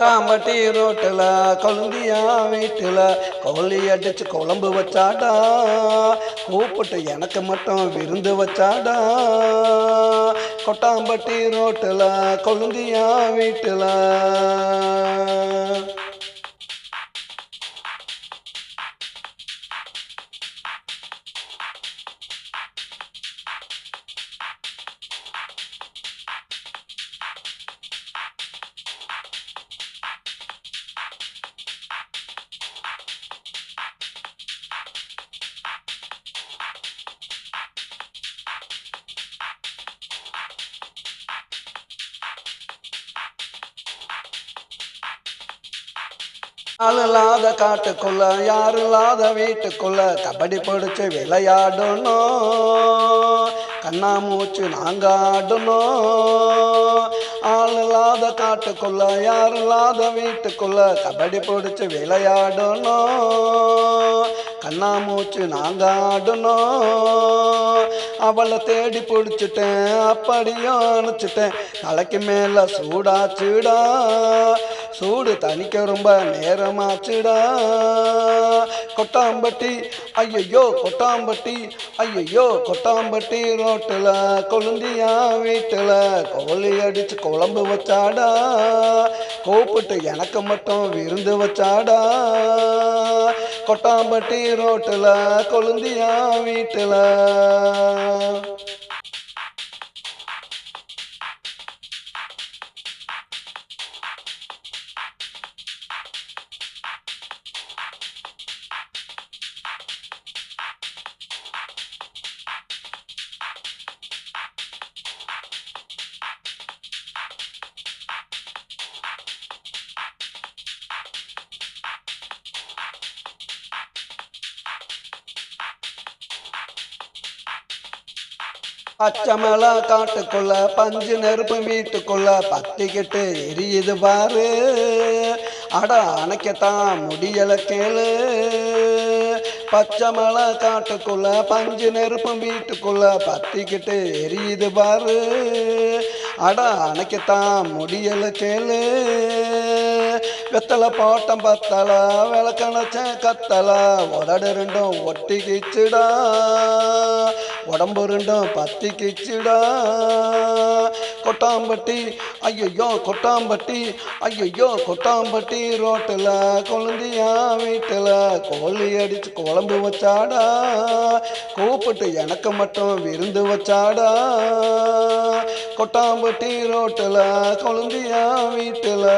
தாம்பட்டி ரோட்டில் கொழுந்தியா வீட்டில் கோழி அடிச்சு குழம்பு வச்சாடா. கூப்பிட்டு எனக்கு மட்டும் விருந்து வச்சாடா. கொட்டாம்பட்டி ரோட்டில் கொழுந்தியா வீட்டில். ஆள் காட்டுக்குள்ள யாரு வீட்டுக்குள்ள கபடி பிடிச்சு விளையாடணும். கண்ணாமூச்சு நாங்க ஆடணும் ஆள் காட்டுக்குள்ள யாரு வீட்டுக்குள்ள கபடி பிடிச்சு விளையாடணும். கண்ணாமூச்சு நாங்க ஆடணும் அவளை தேடி பிடிச்சிட்டேன் அப்படியும் அணைச்சிட்டேன். தலைக்கு மேல சூடா சூடா. சூடு தணிக்க ரொம்ப நேரமாச்சுடா. கொட்டாம்பட்டி ஐயையோ கொட்டாம்பட்டி ஐயையோ கொட்டாம்பட்டி ரோட்டில் கொழுந்தியா வீட்டில் கோழி அடிச்சு குழம்பு வச்சாடா. கூப்பிட்டு எனக்கு மட்டும் விருந்து வச்சாடா. கொட்டாம்பட்டி ரோட்டில் கொழுந்தியா வீட்டில். பச்சைமலை காட்டுக்குள்ள பஞ்சு நெருப்பு வீட்டுக்குள்ள பத்திக்கிட்டு எரியுது பாரு. அட அணைக்கத்தான் முடியல கேளு. பச்சைமலை காட்டுக்குள்ள பஞ்சு நெருப்பு வீட்டுக்குள்ள பத்திக்கிட்டு எரியுது பாரு. அட அணைக்கத்தான் முடியல கேளு. வெத்தலை போட்டம் பத்தல விளக்கணச்ச கத்தல உதடு ரெண்டும் ஒட்டிக்கிச்சுடா உடம்பு ரெண்டும் பத்தி கிச்சிடா. கொட்டாம்பட்டி ஐயையோ கொட்டாம்பட்டி ஐயையோ கொட்டாம்பட்டி ரோட்டில் குழந்தையா வீட்டில் கோழி அடிச்சு குழம்பு வச்சாடா. கூப்பிட்டு எனக்கு மட்டும் விருந்து வச்சாடா. கொட்டாம்பட்டி ரோட்டில் குழந்தையா வீட்டில்.